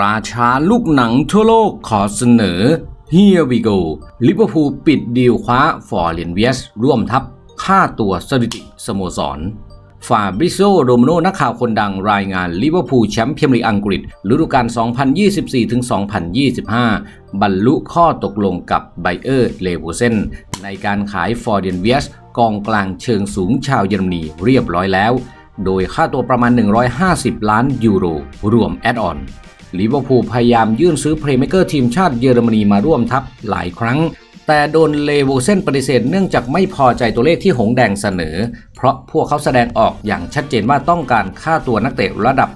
ราชาลูกหนังทั่วโลกขอเสนอ Here we go ลิเวอร์พูลปิดดีลคว้าฟอร์เรนเวียสร่วมทัพค่าตัวสถิติสโมสรฟาบริโซโรมโนนักข่าวคนดังรายงานลิเวอร์พูลแชมป์พรีเมียร์ลีกอังกฤษฤดูกาล 2024-2025 บรรลุข้อตกลงกับไบเออร์เลเวเซนในการขายฟอร์เรนเวียสกองกลางเชิงสูงชาวเยอรมนีเรียบร้อยแล้ว โดยค่าตัวประมาณ 150 ล้านยูโร รวมแอดออน ลิเวอร์พูลพยายามยื่นซื้อเพลย์เมเกอร์ทีมชาติเยอรมนีมาร่วมทัพหลายครั้ง แต่โดนเลโวเซนปฏิเสธเนื่องจากไม่พอใจตัวเลขที่หงแดงเสนอ เพราะพวกเขาแสดงออกอย่างชัดเจนว่าต้องการค่าตัวนักเตะระดับ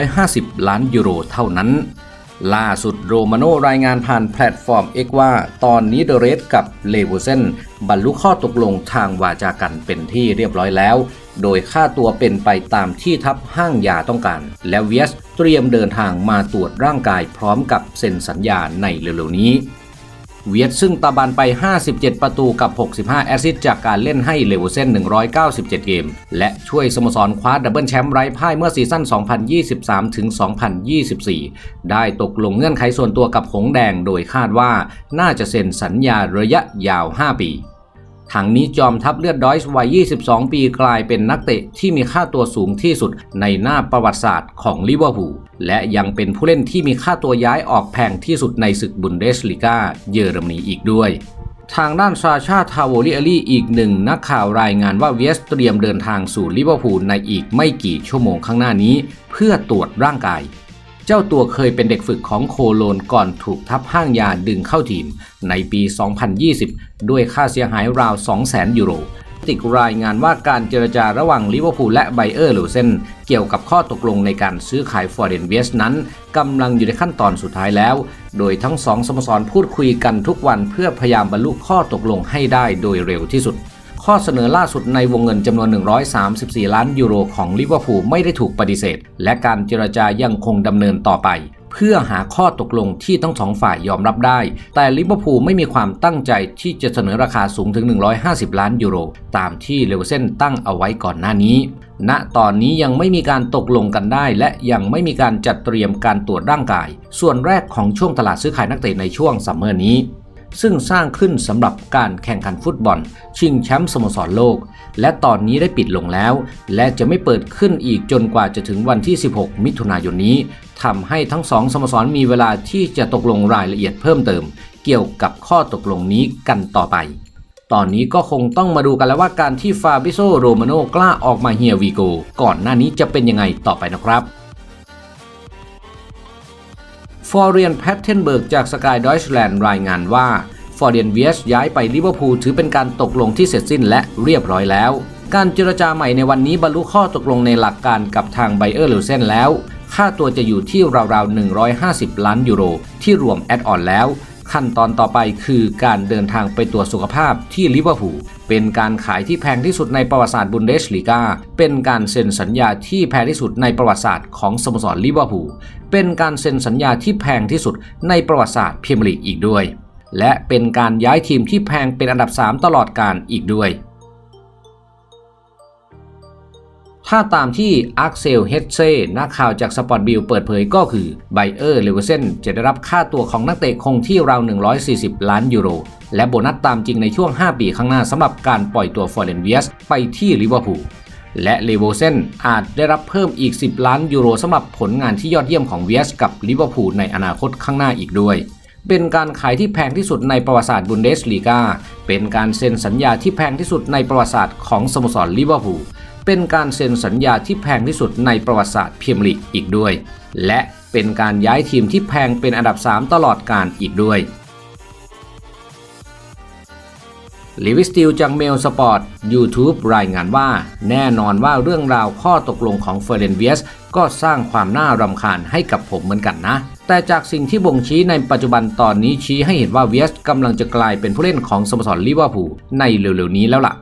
150 ล้านยูโรเท่านั้น ล่าสุดโรมาโนรายงานผ่านแพลตฟอร์ม X ว่า ตอนนี้เดเรสกับเลโวเซนบรรลุข้อตกลงทางวาจากันเป็นที่เรียบร้อยแล้ว โดยค่าตัวเป็นไปตามที่ทัพห้างยาต้องการ และเวียสเตรียมเดินทางมาตรวจร่างกายพร้อมกับเซ็นสัญญาในเร็วๆนี้ เวียดซึ่งตาบันไป 57 ประตูกับ 65 แอสซิสต์จากการเล่นให้เลเวอเซน197 เกม และช่วยสโมสรคว้าดับเบิลแชมป์ไร้พ่ายเมื่อซีซั่น 2023 ถึง 2024 ได้ตกลงเงื่อนไขส่วนตัวกับหงแดงโดยคาดว่าน่าจะเซ็นสัญญาระยะยาว 5 ปี ทางนี้จอมทัพเลือดดอยส์วัย 22 ปีกลายเป็นนักเตะที่มีค่าตัวสูงที่สุดในหน้าประวัติศาสตร์ของลิเวอร์พูลและยังเป็นผู้เล่นที่มีค่าตัวย้ายออกแพงที่สุดในศึกบุนเดสลีกาเยอรมนีอีกด้วยทางด้านซาชาทาวโวลิเอลี่อีกหนึ่งนักข่าวรายงานว่าเวสเตรียมเดินทางสู่ลิเวอร์พูลในอีกไม่กี่ชั่วโมงข้างหน้านี้ เพื่อตรวจร่างกาย เจ้าตัวเคยเป็นเด็กฝึกของโคโลนก่อนถูกทัพห้างยาดึงเข้าทีม ในปี 2020 ด้วยค่าเสียหายราว 200,000 ยูโรติกรายงานว่าการเจรจาระหว่างลิเวอร์พูลและไบเออร์ลูเซนเกี่ยวกับข้อตกลงในการซื้อขายฟอร์เรนเวสนั้นกำลังอยู่ในขั้นตอนสุดท้ายแล้ว โดยทั้งสองสโมสรพูดคุยกันทุกวันเพื่อพยายามบรรลุข้อตกลงให้ได้โดยเร็วที่สุด ข้อเสนอล่าสุดในวงเงินจำนวน 134 ล้านยูโรของลิเวอร์พูลไม่ได้ถูกปฏิเสธ และการเจรจายังคงดำเนินต่อไป เพื่อหาข้อตกลงที่ทั้งสองฝ่ายยอมรับได้ แต่ลิเวอร์พูลไม่มีความตั้งใจที่จะเสนอราคาสูงถึง 150 ล้านยูโร ตามที่เลวเซนตั้งเอาไว้ก่อนหน้านี้ณตอนนี้ยังไม่มีการตกลงกันได้ และยังไม่มีการจัดเตรียมการตรวจร่างกาย ส่วนแรกของช่วงตลาดซื้อขายนักเตะในช่วงซัมเมอร์นี้ ซึ่งสร้างขึ้นสำหรับการแข่งขันฟุตบอล ชิงแชมป์สโมสรโลก และตอนนี้ได้ปิดลงแล้ว และจะไม่เปิดขึ้นอีกจนกว่าจะถึงวันที่ 16 มิถุนายนนี้ทำให้ทั้งสองสโมสรมีเวลาที่จะตกลงรายละเอียดเพิ่มเติม เกี่ยวกับข้อตกลงนี้กันต่อไปตอนนี้ก็คงต้องมาดูกันแล้วว่าการที่ฟาบิโซโรมาโนกล้าออกมาเฮียวีโกก่อนหน้านี้จะเป็นยังไงต่อไปนะครับ ฟอร์เรียนแพทเทนเบิร์กจากสกายดอยช์แลนด์รายงานว่าฟอร์เรียนเวียสย้ายไปลิเวอร์พูลถือเป็นการตกลงที่เสร็จสิ้นและเรียบร้อยแล้ว การเจรจาใหม่ในวันนี้บรรลุข้อตกลงในหลักการกับทางไบเออร์เลวเซนแล้ว ค่าตัวจะอยู่ที่ราวๆ 150 ล้านยูโร ที่รวมแอดออนแล้ว ขั้นตอนต่อไปคือการเดินทางไปตรวจสุขภาพที่ลิเวอร์พูล เป็นการขายที่แพงที่สุดในประวัติศาสตร์บุนเดสลีกา เป็นการเซ็นสัญญาที่แพงที่สุดในประวัติศาสตร์ของสโมสรลิเวอร์พูล เป็นการเซ็นสัญญาที่แพงที่สุดในประวัติศาสตร์พรีเมียร์ลีกอีกด้วย และเป็นการย้ายทีมที่แพงเป็นอันดับ 3 ตลอดการอีกด้วย ถ้าตามที่อาร์เซลเฮดเซ่นักข่าวจากสปอร์ตบิลเปิดเผยก็คือไบเออร์เลเวเซนจะได้รับค่าตัวของนักเตะคงที่ราว 140 ล้านยูโร และโบนัสตามจริงในช่วง 5 ปีข้างหน้าสำหรับการปล่อยตัวฟอร์เรนเวียสไปที่ลิเวอร์พูลและเลโวเซนอาจได้รับเพิ่มอีก 10 ล้านยูโรสำหรับผลงานที่ยอดเยี่ยมของเวียสกับลิเวอร์พูลในอนาคตข้างหน้าอีกด้วย เป็นการขายที่แพงที่สุดในประวัติศาสตร์บุนเดสลีกา เป็นการเซ็นสัญญาที่แพงที่สุดในประวัติศาสตร์ของสโมสรลิเวอร์พูล เป็นการเซ็นสัญญาที่แพงที่สุดในประวัติศาสตร์เมียร์ลีกอีกด้วย และเป็นการย้ายทีมที่แพงเป็นอันดับ 3 ตลอดการอีกด้วย ลิวิสติลจากเมลสปอร์ต YouTube รายงานว่า แน่นอนว่าเรื่องราวข้อตกลงของเฟอร์เรนเวียสก็สร้างความน่ารำคาญให้กับผมเหมือนกันนะ แต่จากสิ่งที่บ่งชี้ในปัจจุบันตอนนี้ชี้ให้เห็นว่าเวียสกำลังจะกลายเป็นผู้เล่นของสโมสรลิเวอร์พูลในเร็วๆนี้แล้วล่ะ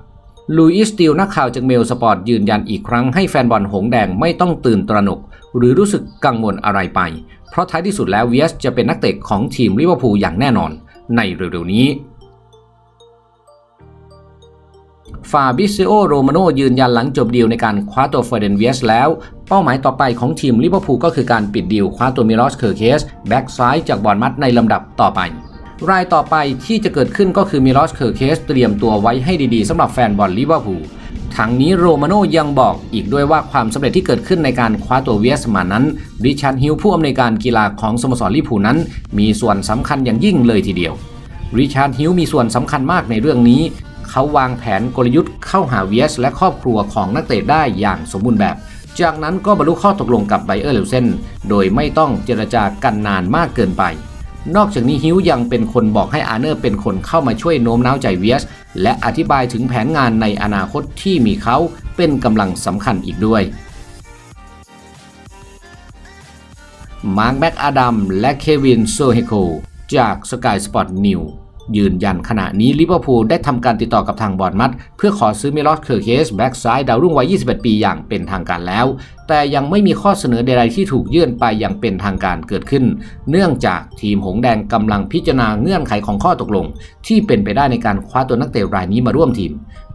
ลูอิสติลนักข่าวจากเมลสปอร์ตยืนยันอีกครั้งให้แฟนบอลหงแดงไม่ต้องตื่นตระหนก หรือรู้สึกกังวลอะไรไป เพราะท้ายที่สุดแล้วเวียสจะเป็นนักเตะของทีมลิเวอร์พูลอย่างแน่นอน ในเร็วๆนี้ ฟาบิซิโอโรมาโนยืนยันหลังจบดีลในการคว้าตัวเฟอร์เดนเวียสแล้ว เป้าหมายต่อไปของทีมลิเวอร์พูลก็คือการปิดดีลคว้าตัวมิลอสเคอร์เคสแบ็กซ้ายจากบอลมัดในลำดับต่อไป รายต่อไปที่จะเกิดขึ้นก็คือมิลอสเคอร์เคสเตรียมตัวไว้ให้ดีๆสำหรับแฟนบอลลิเวอร์พูลทั้งนี้โรมาโนยังบอกอีกด้วยว่าความสำเร็จที่เกิดขึ้นในการคว้าตัวเวียสมานั้นริชาร์ดฮิลผู้อำนวยการกีฬาของสโมสรลิเวอร์พูลนั้น มีส่วนสำคัญอย่างยิ่งเลยทีเดียวริชาร์ดฮิลมีส่วนสำคัญมากในเรื่องนี้ เขาวางแผนกลยุทธ์เข้าหาเวียสและครอบครัวของนักเตะได้อย่างสมบูรณ์แบบ จากนั้นก็บรรลุข้อตกลงกับไบเออร์เลวเซนโดยไม่ต้องเจรจากันนานมากเกินไป นอกจากนี้ฮิวยังเป็นคนบอกให้อาเนอร์เป็นคนเข้ามาช่วยโน้มน้าวใจเวียสและอธิบายถึงแผนงานในอนาคตที่มีเขาเป็นกำลังสำคัญอีกด้วยมาร์คแบ็กอาดัมและเควินโซเฮโคจากสกายสปอร์ตนิว ยืนยันขณะนี้ลิเวอร์พูลได้ทำการติดต่อกับทางบอร์ดมัดเพื่อขอซื้อเมลอสเคอร์เคสแบ็กซ้ายดาวรุ่งวัย 21 ปีอย่างเป็นทางการแล้ว แต่ยังไม่มีข้อเสนอใดๆที่ถูกยื่นไปอย่างเป็นทางการเกิดขึ้น เนื่องจากทีมหงแดงกำลังพิจารณาเงื่อนไขของข้อตกลง ที่เป็นไปได้ในการคว้าตัวนักเตะรายนี้มาร่วมทีม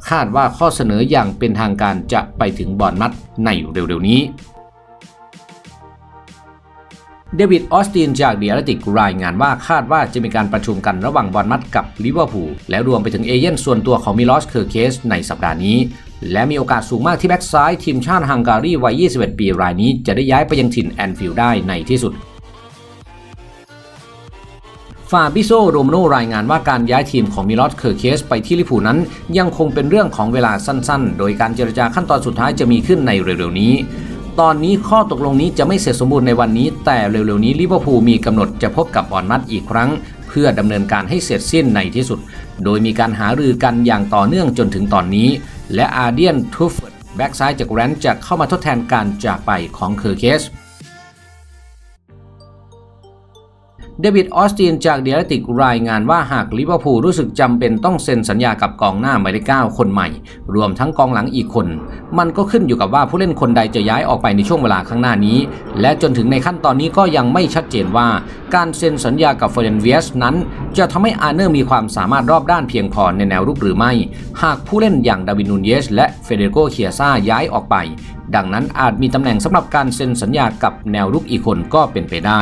คาดว่าข้อเสนออย่างเป็นทางการจะไปถึงบอร์ดมัดในเร็วๆนี้ เดวิดออสตินจากเดียร์ติกรายงานว่าคาดว่าจะมีการประชุมกันระหว่างบอลมัดกับลิเวอร์พูลและรวมไปถึงเอเย่นส่วนตัวของมิลอสเคอร์เคสในสัปดาห์นี้ และมีโอกาสสูงมากที่แบ็กซ้ายทีมชาติฮังการีวัย 21 ปีรายนี้จะได้ย้ายไปยังถิ่นแอนฟิลด์ได้ในที่สุดฟาบิโซโรมโนรายงานว่าการย้ายทีมของมิลอสเคอร์เคสไปที่ลิปูนั้น ยังคงเป็นเรื่องของเวลาสั้นๆ โดยการเจรจาขั้นตอนสุดท้ายจะมีขึ้นในเร็วๆนี้ ตอนนี้ข้อตกลงนี้จะไม่เสร็จสมบูรณ์ในวันนี้ แต่เร็วๆนี้ลิเวอร์พูลมีกำหนดจะพบกับบอนมัดอีกครั้ง เพื่อดำเนินการให้เสร็จสิ้นในที่สุด โดยมีการหารือกันอย่างต่อเนื่องจนถึงตอนนี้ และอาร์เดียนทูฟแบ็กซ้ายจากแรนจะเข้ามาทดแทนการจากไปของเคอร์เคส เดวิดออสตินจากเดียร์ติกรายงานว่าหากลิเวอร์พูลรู้สึกจำเป็นต้องเซ็นสัญญากับกองหน้าหมายเลข9คนใหม่ รวมทั้งกองหลังอีกคน มันก็ขึ้นอยู่กับว่าผู้เล่นคนใดจะย้ายออกไปในช่วงเวลาข้างหน้านี้ และจนถึงในขั้นตอนนี้ก็ยังไม่ชัดเจนว่า การเซ็นสัญญากับเฟรนเวียสนั้น จะทำให้อาร์เนอร์มีความสามารถรอบด้านเพียงพอในแนวรุกหรือไม่ หากผู้เล่นอย่างดาวินนูนเยสและเฟเดโกเคียซ่าย้ายออกไป ดังนั้นอาจมีตำแหน่งสำหรับการเซ็นสัญญากับแนวรุกอีกคนก็เป็นไปได้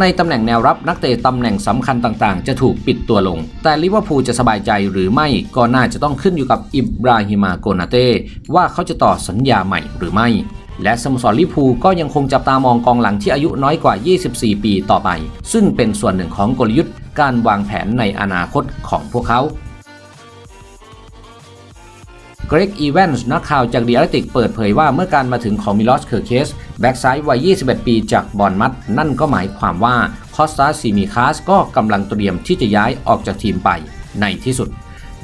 ในตำแหน่งแนวรับนักเตะตำแหน่งสำคัญต่างๆ จะถูกปิดตัวลง แต่ลิเวอร์พูลจะสบายใจหรือไม่ก็น่าจะต้องขึ้นอยู่กับอิบราฮิมาโกนาเต้ว่าเขาจะต่อสัญญาใหม่หรือไม่ และสโมสรลิพูก็ยังคงจับตามองกองหลังที่อายุน้อยกว่า 24 ปีต่อไป ซึ่งเป็นส่วนหนึ่งของกลยุทธ์การวางแผนในอนาคตของพวกเขา เกรกอีแวนส์นักข่าวจากเดียร์ติกเปิดเผยว่าเมื่อการมาถึงของมิลอสเคอร์เคสแบ็กซ้ายวัย 21 ปีจากบอลมัด นั่นก็หมายความว่าคอสตาซิมิคาสก็กำลังเตรียมที่จะย้ายออกจากทีมไปในที่สุด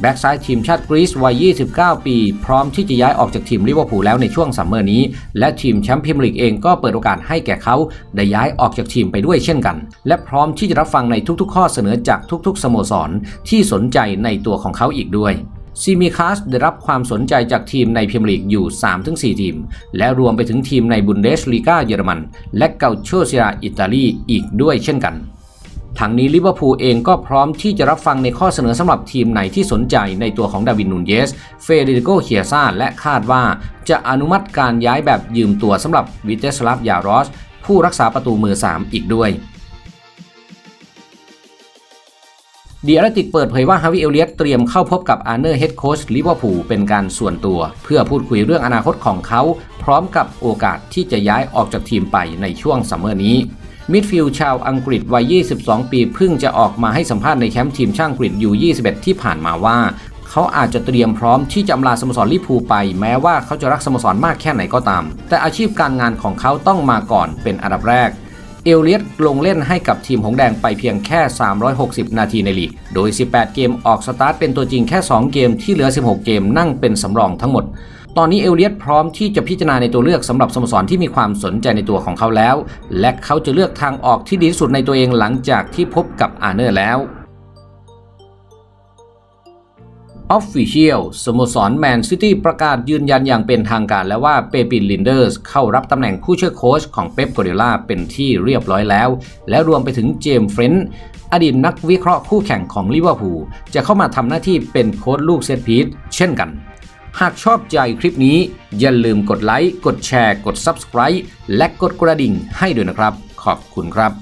แบ็กซ้ายทีมชาติกรีซวัย 29 ปี พร้อมที่จะย้ายออกจากทีมลิเวอร์พูลแล้วในช่วงซัมเมอร์นี้ และทีมแชมป์พรีเมียร์ลีกเองก็เปิดโอกาสให้แก่เขาได้ย้ายออกจากทีมไปด้วยเช่นกัน และพร้อมที่จะรับฟังในทุกๆ ข้อเสนอจากทุกๆ สโมสรที่สนใจในตัวของเขาอีกด้วย ซีมิคัสได้รับความสนใจจากทีมในพรีเมียร์ลีกอยู่ 3-4 ทีม และรวมไปถึงทีมในบุนเดสลีกาเยอรมัน และเกาโชเซียอิตาลีอีกด้วยเช่นกันทั้งนี้ลิเวอร์พูลเองก็พร้อมที่จะรับฟังในข้อเสนอสำหรับทีมไหนที่สนใจในตัวของดาวินนูนเยส เฟเดริโกเคียซาและคาดว่า จะอนุมัติการย้ายแบบยืมตัวสำหรับวิเตสลาฟยารอส ผู้รักษาประตูมือ 3 อีกด้วย เดียร์ติกเปิดเผยว่าฮาวิเอลเลียตเตรียมเข้าพบกับอาร์เนอร์เฮดโค้ชลิเวอร์พูลเป็นการส่วนตัว เพื่อพูดคุยเรื่องอนาคตของเขา พร้อมกับโอกาสที่จะย้ายออกจากทีมไปในช่วงซัมเมอร์นี้มิดฟิลด์ชาวอังกฤษวัย 22 ปีเพิ่งจะออกมาให้สัมภาษณ์ในแคมป์ทีมช่างอังกฤษอยู่21 ที่ผ่านมาว่า เขาอาจจะเตรียมพร้อมที่จะอำลาสโมสรลิเวอร์พูลไป แม้ว่าเขาจะรักสโมสรมากแค่ไหนก็ตาม แต่อาชีพการงานของเขาต้องมาก่อนเป็นอันดับแรก เอลเลียตลงเล่นให้กับทีมหงแดงไปเพียงแค่ 360 นาทีในลีก โดย 18 เกมออกสตาร์ทเป็นตัวจริงแค่ 2 เกมที่เหลือ 16 เกมนั่งเป็นสำรองทั้งหมด ตอนนี้เอลเลียตพร้อมที่จะพิจารณาในตัวเลือกสำหรับสโมสรที่มีความสนใจในตัวของเขาแล้ว และเขาจะเลือกทางออกที่ดีที่สุดในตัวเองหลังจากที่พบกับอาร์เนอร์แล้ว Official สโมสรแมนซิตี้ประกาศยืนยันอย่างเป็นทางการแล้วว่าเปปินลินเดอร์สเข้ารับตำแหน่งผู้ช่วยโค้ชของเป๊ปโกเดล่าเป็นที่เรียบร้อยแล้ว และรวมไปถึงเจมส์เฟรนด์อดีตนักวิเคราะห์คู่แข่งของลิเวอร์พูลจะเข้ามาทำหน้าที่เป็นโค้ชลูกเซตพีทเช่นกัน หากชอบใจคลิปนี้ อย่าลืมกดไลค์ กดแชร์ กด Subscribe และกดกระดิ่งให้ด้วยนะครับ ขอบคุณครับ